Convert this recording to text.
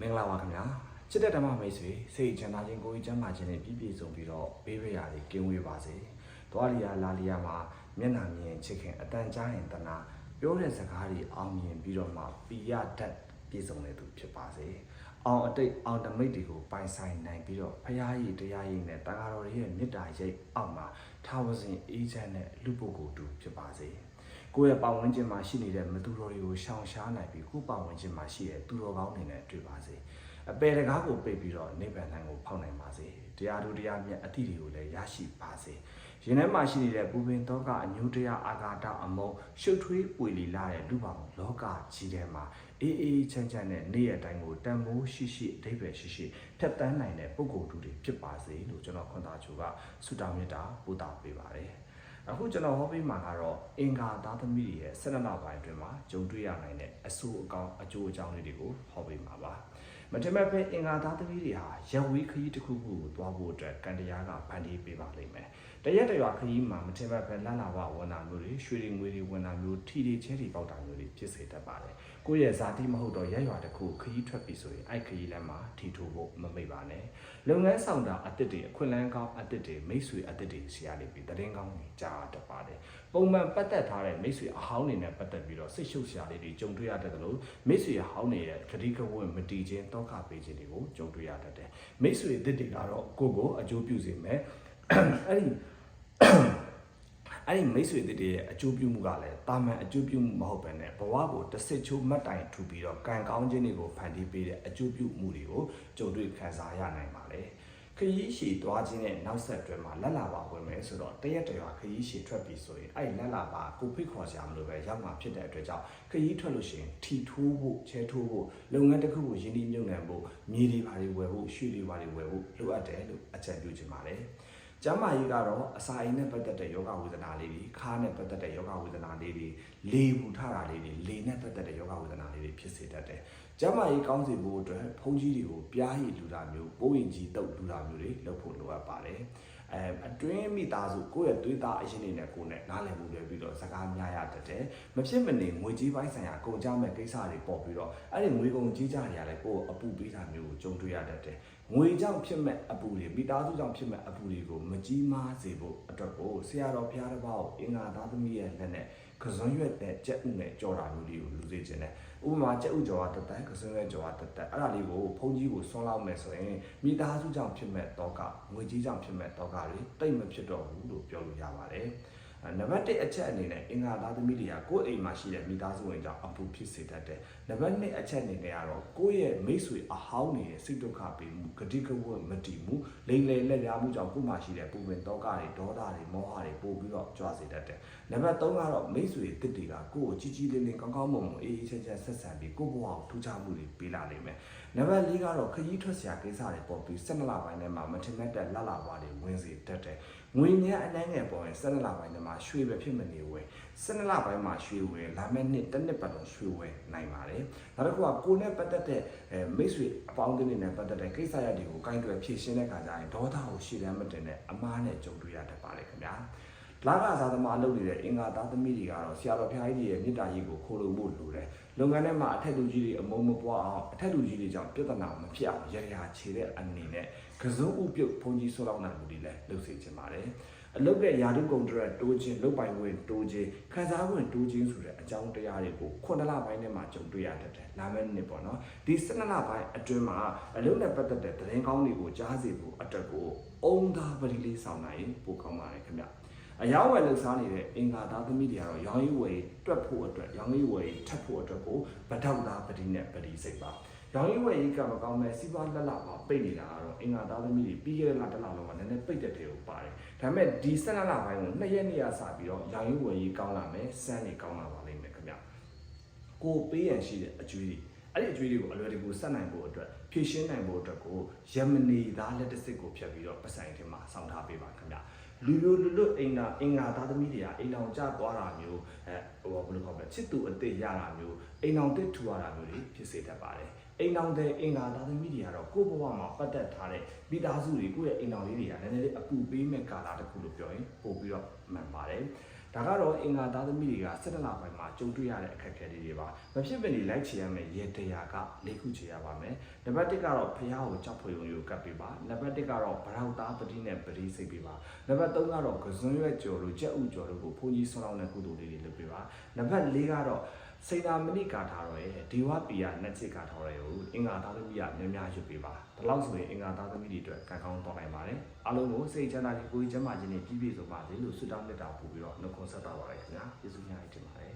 မင်္ဂလာပါခင်ဗျာချစ်တဲ့ဓမ္မမိတ်ဆွေစိတ်ချမ်းသာခြင်းကိုယ်ကြီးချမ်းသာခြင်းနဲ့ပြည့်ပြည့်စုံပြီးတော့ဘေးရရာတွေကင်းဝေးပါစေ။သွားလျာလာလျာမှာမျက်နှာမြင်ချစ်ခင်အတန်ကြားရင်တနာပြောတဲ့စကားတွေအောင်မြင်ပြီးတော့မှပိယတတ်ပြည့်စုံတဲ့သူဖြစ်ပါစေ။အောင်အတိတ်အောင်တမိတ်တွေကိုပိုင်ဆိုင်နိုင်ပြီးတော့ဖရာကြီးတရားကြီးနဲ့တန်ဃာတော်တွေရဲ့မေတ္တာရိပ်အောက်မှာထာဝစဉ်အေးချမ်းတဲ့လူပုဂ္ဂိုလ်တူဖြစ်ပါစေ။ ကိုယ့်ရဲ့ပတ်ဝန်းကျင်မှာရှိနေတဲ့မသူတော်တွေကိုရှောင်ရှားနိုင်ပြီးကိုယ့်ပတ်ဝန်းကျင်မှာရှိတဲ့သူတော်ကောင်းတွေနဲ့တွေ့ပါစေအပေတကားကိုပိတ်ပြီးတော့နိဗ္ဗာန်ကိုဖောက်နိုင်ပါစေတရားသူတရားမြတ်အသည့်တွေကိုလည်းရရှိပါစေရင်ထဲမှာရှိနေတဲ့ပူပင်တောကအညုတရားအာဃာတအမုံရှုပ်ထွေးပွေလီလာတဲ့လူပေါင်းလောကကြီးထဲမှာအေးအေးချမ်းချမ်းနဲ့နေ့ရက်တိုင်းကိုတန်မိုးရှိရှိအဓိပ္ပာယ်ရှိရှိဖြတ်တန်းနိုင်တဲ့ပုဂ္ဂိုလ်တူတွေဖြစ်ပါစေလို့ကျွန်တော်ခွန်သားချိုကဆုတောင်းမေတ္တာပို့တာပေးပါတယ် အခုကျွန်တော်ဟောပေးမှာကတော့အင်္ဂါသားသမီးတွေရဲ့ဆက်နက်ပိုင်းအတွင်းမှာဂျုံတွေ့ရနိုင်တဲ့အဆိုးအကောင်အကျိုးအကြောင်းလေးတွေကိုဟောပေးမှာပါ မထင်မဲ့ပဲအင်္ဂါသားသမီးတွေဟာရဝေးခရီးတစ်ခုခုကိုသွားဖို့အတွက်ကံတရားကဖန်တီးပေးပါလိမ့်မယ်တရက်တရွာခရီးမှာမထင်မဲ့ပဲလန့်လာဘဝန်တာမျိုးတွေရွှေတွေငွေတွေဝန်တာမျိုးထီတွေချဲတွေပေါက်တာမျိုးတွေဖြစ်စေတတ်ပါတယ်ကိုယ့်ရဲ့ဇာတိမဟုတ်တော့ရက်ရွာတစ်ခုခရီးထွက်ပြီဆိုရင်အဲ့ခရီးလမ်းမှာထီထိုးဖို့မမိတ်ပါနဲ့လုပ်ငန်းဆောင်တာအစ်စ်တွေအခွင့်အလမ်းကောင်းအစ်စ်တွေမိတ်ဆွေအစ်စ်တွေဆရာတွေပြီးတရင်ကောင်းတွေကြားတတ်ပါတယ်ပုံမှန်ပတ်သက်ထားတဲ့မိတ်ဆွေအဟောင်းတွေနဲ့ပတ်သက်ပြီးတော့စိတ်ရှုပ်ရှားလေးတွေကြုံတွေ့ရတတ်တယ်လို့မိတ်ဆွေအဟောင်းတွေရဲ့ခရီးကဝတ်မတီးခြင်းတောခပေးခြင်းတွေကိုကြုံတွေ့ရတတ်တယ်မိတ်ဆွေအစ်စ်တွေကတော့ကိုယ့်ကိုအကျိုးပြုစေမယ်အဲ့ဒီအဲ့ဒီမိတ်ဆွေတွေရဲ့အကျိုးပြုမှုကလည်းတာမန်အကျိုးပြုမှုမဟုတ်ဘဲနဲ့ဘဝကိုတစ်စစ်ချိုးမှတ်တိုင်ထူပြီးတော့ကံကောင်းခြင်းတွေကိုဖန်တီးပေးတဲ့အကျိုးပြုမှုတွေကိုကြုံတွေ့ခံစားရနိုင်ပါလေ ခရီးရှည်သွားခြင်းနဲ့နောက်ဆက်တွဲမှာလက်လာပါဝင်မယ်ဆိုတော့တရက်တရွာခရီးရှည်ထွက်ပြီဆိုရင်အဲ့ဒီလက်လာပါကိုဖိတ်ခေါ်စရာမလိုပဲရောက်မှာဖြစ်တဲ့အတွက်ကြောင့်ခရီးထွက်လို့ရှိရင်ထီထိုးဖို့ချဲထိုးဖို့လုပ်ငန်းတစ်ခုကိုရင်းနှီးမြှုပ်နှံဖို့မြေတွေဘာတွေဝယ်ဖို့ရွှေတွေဘာတွေဝယ်ဖို့လိုအပ်တယ်လို့အကြံပြုချင်ပါတယ်ကျမ်းမာရေးကတော့အစာအိမ်နဲ့ပတ်သက်တဲ့ယောဂဝေဒနာလေးတွေခါးနဲ့ပတ်သက်တဲ့ယောဂဝေဒနာလေးတွေလေပူထတာလေးတွေလေနဲ့ပတ်သက်တဲ့ယောဂဝေဒနာလေးတွေ ဖြစ်စေတတ်တယ်။ကျမ်းမာရေးကောင်းစေဖို့အတွက်ဘုန်းကြီးတွေကိုပြားရည်လူတာမျိုးပိုးရင်ကြီးတုပ်လူတာမျိုးတွေလုပ်ဖို့လိုအပ်ပါတယ်။အဲအတွင်းမိသားစုကိုယ့်ရဲ့သွေးသားအရင်နေနဲ့ကိုယ်နဲ့နားလည်မှုတွေပြီးတော့စကားများရတတ်တယ်။မဖြစ်မနေငွေကြီးပိုင်းဆိုင်ရာကုန်ကြမဲ့ကိစ္စတွေပေါ်ပြီးတော့အဲ့ဒီငွေကုန်ကြီးကြတွေရတယ်ကိုယ်အပူပေးတာမျိုးကိုကြုံတွေ့ရတတ်တယ်။ငွေကြောင့်ဖြစ်မဲ့အပူတွေမိသားစုကြောင့်ဖြစ်မဲ့အပူတွေကိုမကြီးမားစေဖို့အတွက်ကိုဆရာတော်ဘုရားတစ်ပါးကိုအင်္ဂါသားသမီးရဲ့လက်နဲ့ကစွန်ရွက်တဲ့ကြက်ဥနဲ့ကြော်တာမျိုးလေးကိုလူစေခြင်းနဲ့ ဥပမာကြက်ဥကြော်တာတက်တက်ကစွန်ရွက်ကြော်တာတက်တက်အဲ့ဒါလေးကိုဘုန်းကြီးကိုဆွန်းလောက်မယ်ဆိုရင်မိသားစုကြောင့်ဖြစ်မဲ့တောကငွေကြီးကြောင့်ဖြစ်မဲ့တောကတွေတိတ်မဖြစ်တော့ဘူးလို့ပြောလို့ရပါတယ်အဲ နံပါတ်1အချက်အနေနဲ့အင်္ဂါသားသမီးတွေကကိုယ့်အိမ်မှာရှိတဲ့မိသားစုဝင်ကြောင့်အပူဖြစ်စေတတ်တယ်။နံပါတ်2အချက်အနေနဲ့ကတော့ကိုယ့်ရဲ့မိတ်ဆွေအဟောင်းနေတဲ့စိတ်ဒုက္ခပေးမှုဂတိကဝတ်မတည်မှုလိမ်လည်လက်ပြားမှုကြောင့်ကိုယ်မှာရှိတဲ့ပူပင်တောကတွေဒေါသတွေမောဟတွေပို့ပြီးတော့ကြွားစေတတ်တယ်။နံပါတ်3ကတော့မိတ်ဆွေတစ်တွေကကိုယ့်ကိုကြီးကြီးလေးလေးကောင်းကောင်းမွန်မွန်အေးအေးချမ်းချမ်းဆက်ဆံပြီးကိုယ့်ဘဝကိုထူးခြားမှုတွေပေးလာနိုင်မယ်။နံပါတ်4ကတော့ခရီးထွက်စရာကိစ္စတွေပေါ်ပြီး12လပိုင်းထဲမှာမထင်မှတ်တဲ့လလဘွားတွေဝင်စေတတ်တယ်။ ငွေညံအနှဲငယ်ပေါ်ရင်12လပိုင်းထဲမှာရွှေပဲဖြစ်မနေဝယ်12လပိုင်းမှာရွှေဝယ်လာမယ့်နှစ်တစ်နှစ်ပတ်လုံးရွှေဝယ်နိုင်ပါတယ်။နောက်တစ်ခုကကိုယ်နဲ့ပတ်သက်တဲ့အဲမိတ်ဆွေအပေါင်းအသင်းတွေနဲ့ပတ်သက်တဲ့ကိစ္စရပ်တွေကိုကိုင်းတွယ်ဖြေရှင်းတဲ့အခါကျရင်ဒေါသကိုရှေ့တန်းမတင်တဲ့အမားနဲ့ကြုံတွေ့ရတတ်ပါတယ်ခင်ဗျာ။ လာကစားသမားလုပ်နေတဲ့အင်္ဂါသားသမီးတွေကတော့ဆရာတော်ဘုရားကြီးရဲ့မေတ္တာကြီးကိုခိုးလို့ဖို့လိုတယ်။လုပ်ငန်းထဲမှာအထက်လူကြီးတွေအမုံမပွားအောင်အထက်လူကြီးတွေကြောင့်ပြဿနာမဖြစ်အောင်ရရခြေတဲ့အနေနဲ့ကစုံဥပြုတ်ဘုံကြီးဆွလောက်နိုင်မှုတွေလည်းလုပ်စေချင်ပါတယ်။အလုတ်တဲ့ယာတုကုံတရက်တိုးခြင်းလုတ်ပိုင်ဝင်တိုးခြင်းခံစားဝင်တိုးခြင်းဆိုတဲ့အကြောင်းတရားတွေကိုခုနှစ်လပိုင်းထဲမှာကြုံတွေ့ရတတ်တယ်။လာမယ့်နှစ်ပေါ့နော်။ဒီ12လပိုင်းအတွင်းမှာအလုတ်နဲ့ပတ်သက်တဲ့သတင်းကောင်းတွေကိုကြားစေဖို့အတွက်ကိုအုံသားပရိလေးဆောင်နိုင်ရင်ပိုကောင်းပါတယ်ခင်ဗျ။ အယောင်းဝယ်လှူစားနေတဲ့အင်္ဂါသားသမီးတွေကတော့ရောင်းရည်ဝယ်တွက်ဖို့အတွက်ရောင်းရည်ဝယ်ထပ်ဖို့အတွက်ကိုဗတောက်သားပတိနဲ့ပတိစိတ်ပါရောင်းရည်ဝယ်ကြီးကမကောင်းမဲ့စီးပွားလက်လာမှာပိတ်နေတာကတော့အင်္ဂါသားသမီးတွေပြီးခဲ့တဲ့လတစ်လလုံးကနည်းနည်းပိတ်တဲ့တေကိုပါတယ်ဒါပေမဲ့ဒီ၁၂လပိုင်းကိုနှစ်ရက်နှစ်ရက်စပြီးတော့ရောင်းရည်ဝယ်ကြီးကောင်းလာမယ်စမ်းနေကောင်းလာပါလိမ့်မယ်ခင်ဗျကိုပေးရန်ရှိတဲ့အကျွေးတွေအဲ့ဒီအကျွေးတွေကိုအလွယ်တကူဆက်နိုင်ဖို့အတွက်ဖြည့်ရှင်းနိုင်ဖို့အတွက်ကိုယမနီသားလက်တစ်စစ်ကိုဖြတ်ပြီးတော့ပတ်ဆိုင်ထဲမှာစောင့်ထားပေးပါခင်ဗျ လူလူလူလူအိမ်သာအင်္ဂါသားသမီးတွေကအိမ်အောင်ကြသွားတာမျိုးအဲဟိုဘာလို့ခေါ်မလဲချစ်သူအစ်စ်ရတာမျိုးအိမ်အောင်တစ်ထူရတာမျိုးတွေဖြစ်စေတတ်ပါတယ်အိမ်အောင်တဲ့အင်္ဂါသားသမီးတွေကတော့ကိုယ့်ဘဝမှာပတ်သက်ထားတဲ့မိသားစုတွေကိုယ့်ရဲ့အိမ်အောင်လေးတွေကနည်းနည်းလေးအပူပေးမဲ့ကာလတစ်ခုလို့ပြောရင်ပို့ပြီးတော့မှန်ပါတယ် ဒါကတော့အင်္ဂါသားသမီးတွေက၁၇လပိုင်းမှာကြုံတွေ့ရတဲ့အခက်အခဲလေးတွေပါမဖြစ်မနေလိုက်ချင်ရမယ့်ရေတရားက၄ခုချေရပါမယ်နံပါတ်1ကတော့ဖះကိုကြောက်ဖွယ်ုံကိုကပ်ပေးပါနံပါတ်2ကတော့ဗရောက်သားပတိနဲ့ပတိစိတ်ပေးပါနံပါတ်3ကတော့ကစွန်းရွက်ကြော်လို့ကြက်ဥကြော်လို့ကိုဘုန်းကြီးဆွမ်းလောင်းတဲ့ကုသိုလ်လေးတွေလုပ်ပေးပါနံပါတ်4ကတော့ စေတာမဏိကာထားတော့ရဲ့ဒေဝပီယနတ်ချစ်ကာထားရဲကိုအင်္ဂါသားသမီးကများများရွတ်ပေးပါဒါလောက်ဆိုရင်အင်္ဂါသားသမီးတွေအတွက်ကံကောင်းတော့နိုင်ပါတယ်အားလုံးကိုစိတ်ချမ်းသာခြင်းကိုယ်ကျမ်းမာခြင်းနဲ့ပြည့်ပြည့်စုံပါစေလို့ဆုတောင်းမေတ္တာပို့ပြီးတော့နှုတ်ခွန်းဆက်တာပါရခင်ဗျာယေရှုများကြီးတင်ပါတယ်